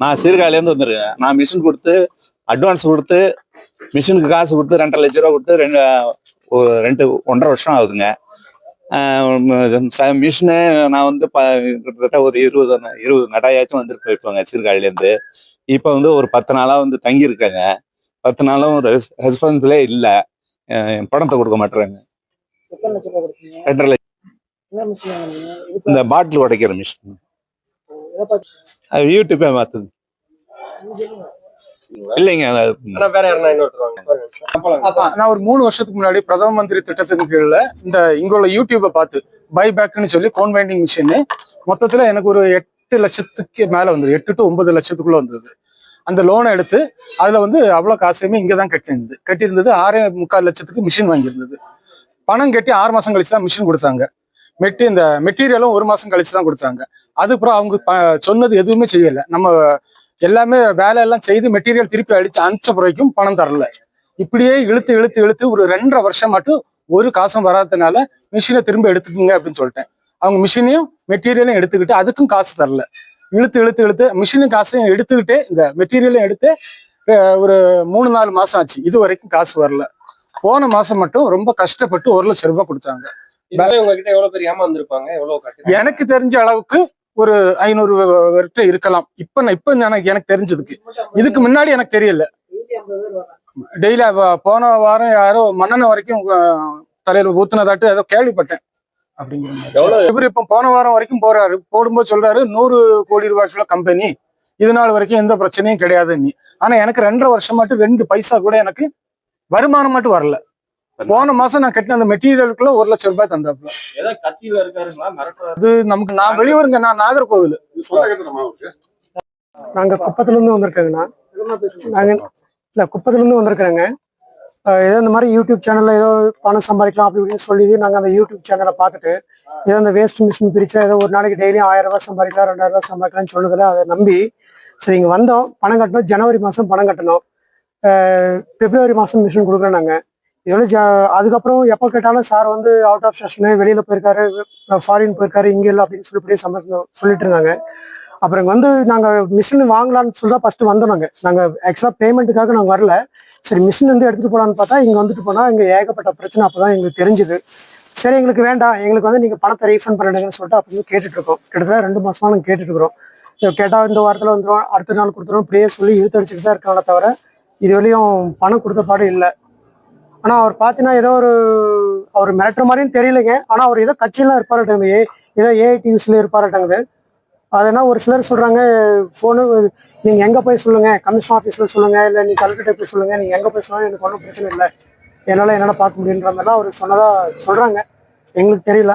நான் சீர்காழிலேருந்து வந்திருக்கேன். நான் மிஷின் கொடுத்து அட்வான்ஸ் கொடுத்து மிஷினுக்கு காசு கொடுத்து ரெண்டரை லட்ச ரூபா கொடுத்து ரெண்டு ஒரு ரெண்டு ஒன்றரை வருஷம் ஆகுதுங்க. மிஷினு நான் வந்து ப கிட்டத்தட்ட ஒரு இருபது இருபது நடையாச்சும் வந்துட்டு போயிருப்பாங்க சீர்காழிலேருந்து இப்போ வந்து ஒரு பத்து நாளாக வந்து தங்கியிருக்காங்க. பத்து நாளும் ரெஸ்பான்சிபிளே இல்லை. பணத்தை கொடுக்க மாட்டேறாங்க. ரெண்டரை லட்சம் இந்த பாட்டில் உடைக்கிற மிஷின் அது யூடியூப்பே மாத்துது. இல்லைங்க நான் ஒரு மூணு வருஷத்துக்கு முன்னாடி பிரதம மந்திரி திட்டத்தின் கீழ இந்த இங்குள்ள யூடியூப்பை பார்த்து பை பேக்னு சொல்லி கோன் வைண்டிங் மிஷின் மொத்தத்துல எனக்கு ஒரு எட்டு லட்சத்துக்கு மேல வந்தது. எட்டு டு ஒன்பது லட்சத்துக்குள்ள வந்தது. அந்த லோனை எடுத்து அதுல வந்து அவ்வளவு காசுமே இங்க தான் கட்டியிருந்தது. கட்டியிருந்தது ஆறே முக்கால் லட்சத்துக்கு மிஷின் வாங்கியிருந்தது. பணம் கட்டி ஆறு மாசம் கழிச்சு தான் மிஷின் கொடுத்தாங்க. மெட்டி இந்த மெட்டீரியலும் ஒரு மாசம் கழிச்சு தான் கொடுத்தாங்க. அதுக்கப்புறம் அவங்க சொன்னது எதுவுமே செய்யல. நம்ம எல்லாமே வேலையெல்லாம் செய்து மெட்டீரியல் திருப்பி அடிச்சு அனுப்பிச்ச பிறகும் பணம் தரல. இப்படியே இழுத்து இழுத்து இழுத்து ஒரு ரெண்டரை வருஷம் மட்டும் ஒரு காசும் வராததுனால மிஷினை திரும்ப எடுத்துக்கோங்க அப்படின்னு சொல்லிட்டேன். அவங்க மிஷினையும் மெட்டீரியலையும் எடுத்துக்கிட்டு அதுக்கும் காசு தரல. இழுத்து இழுத்து இழுத்து மிஷினும் காசையும் எடுத்துக்கிட்டு இந்த மெட்டீரியலையும் எடுத்து ஒரு மூணு நாலு மாசம் ஆச்சு. இது வரைக்கும் காசு வரல. போன மாசம் மட்டும் ரொம்ப கஷ்டப்பட்டு ஒரு லட்சம் ரூபாய் கொடுத்தாங்க. எனக்கு தெரிஞ்ச அளவுக்கு ஒரு ஐநூறு பேர்கிட்ட இருக்கலாம். இப்ப நான் இப்ப எனக்கு எனக்கு தெரிஞ்சதுக்கு. இதுக்கு முன்னாடி எனக்கு தெரியல. டெய்லி போன வாரம் யாரோ மன்னன வரைக்கும் தலையில ஊத்துனதாட்டு ஏதோ கேள்விப்பட்டேன். அப்படிங்கிற இவர் இப்ப போன வாரம் வரைக்கும் போறாரு. போடும்போது சொல்றாரு நூறு கோடி ரூபாய்க்குள்ள கம்பெனி. இது நாள் வரைக்கும் எந்த பிரச்சனையும் கிடையாதுன்னு. ஆனா எனக்கு ரெண்டரை வருஷம் மட்டும் ரெண்டு பைசா கூட எனக்கு வருமானம் மட்டும் வரல. போன மாசம் நான் கட்டின அந்த மெட்டீரியலுக்குள்ள ஒரு லட்சம் ரூபாய் மிரட்டுறாரு. அது நமக்கு நான் வெளியூருங்க நான் நாகர்கோவில். நாங்க குப்பத்துல இருந்து வந்திருக்கோங்கண்ணா நாங்க இல்ல குப்பத்துல இருந்து வந்திருக்கிறேங்க ஏதோ இந்த மாதிரி யூடியூப் சேனல்ல ஏதோ பணம் சம்பாதிக்கலாம் அப்படி இப்படின்னு சொல்லி நாங்க அந்த யூடியூப் சேனலை பார்த்துட்டு ஏதோ அந்த வேஸ்ட் மிஷின் பிரிச்சா ஏதோ ஒரு நாளைக்கு டெய்லி ஆயிரம் ரூபாய் சம்பாதிக்கலாம் ரெண்டாயிரம் ரூபாய் சம்பாதிக்கலாம்னு சொன்னதுல அதை நம்பி சரி இங்க வந்தோம். பணம் கட்டணும் ஜனவரி மாசம் பணம் கட்டணும். பிப்ரவரி மாசம் மிஷின் கொடுக்குறோம் நாங்க. எவ்வளோ ஜா அதுக்கப்புறம் எப்போ கேட்டாலும் சார் வந்து அவுட் ஆஃப் ஸ்டேஷனு வெளியில் போயிருக்காரு ஃபாரின் போயிருக்காரு இங்கே இல்லை அப்படின்னு சொல்லி இப்படியே சம்ம சொல்லிட்டு இருந்தாங்க. அப்புறம் இங்கே வந்து நாங்கள் மிஷின் வாங்கலாம்னு சொல்லி தான் வந்தோம் நாங்கள் நாங்கள் ஆக்சுவலா பேமெண்ட்டுக்காக நாங்கள் வரல. சரி மிஷின் வந்து எடுத்துகிட்டு போகலான்னு பார்த்தா இங்கே வந்துட்டு போனால் இங்கே ஏகப்பட்ட பிரச்சனை அப்போ தான் எங்களுக்கு தெரிஞ்சுது. சரி எங்களுக்கு வேண்டாம். எங்களுக்கு வந்து நீங்கள் பணத்தை ரீஃபண்ட் பண்ணிடுங்கன்னு சொல்லிட்டு அப்படி வந்து இருக்கோம். கிட்டத்தட்ட ரெண்டு மாதமாக நாங்கள் கேட்டுட்டு இருக்கிறோம். இந்த வாரத்தில் வந்துடும் அடுத்த நாள் கொடுத்துரும் இப்படியே சொல்லி இழுத்தடிச்சிட்டு தான் இருக்காங்களே தவிர இது வரையும் பணம் கொடுத்த பாடு இல்லை. ஆனா அவர் பார்த்தீங்கன்னா ஏதோ ஒரு அவர் மிரட்டுற மாதிரியும் தெரியலைங்க. ஆனா அவர் ஏதோ கட்சியெல்லாம் இருப்பாருட்டாங்க. ஏ ஏதோ ஏஐடியூஸ்ல இருப்பாருட்டாங்க. அதனா ஒரு சிலர் சொல்றாங்க ஃபோனு நீங்க எங்க போய் சொல்லுங்க? கமிஷன் ஆஃபீஸில் சொல்லுங்க. இல்ல நீ கலெக்டர் போய் சொல்லுங்க. நீங்க எங்க போய் சொன்னாலும் எனக்கு ஒன்றும் பிரச்சனை இல்லை. என்னால என்னால பார்க்க முடியுன்ற மாதிரிலாம் அவர் சொன்னதா சொல்றாங்க. எங்களுக்கு தெரியல.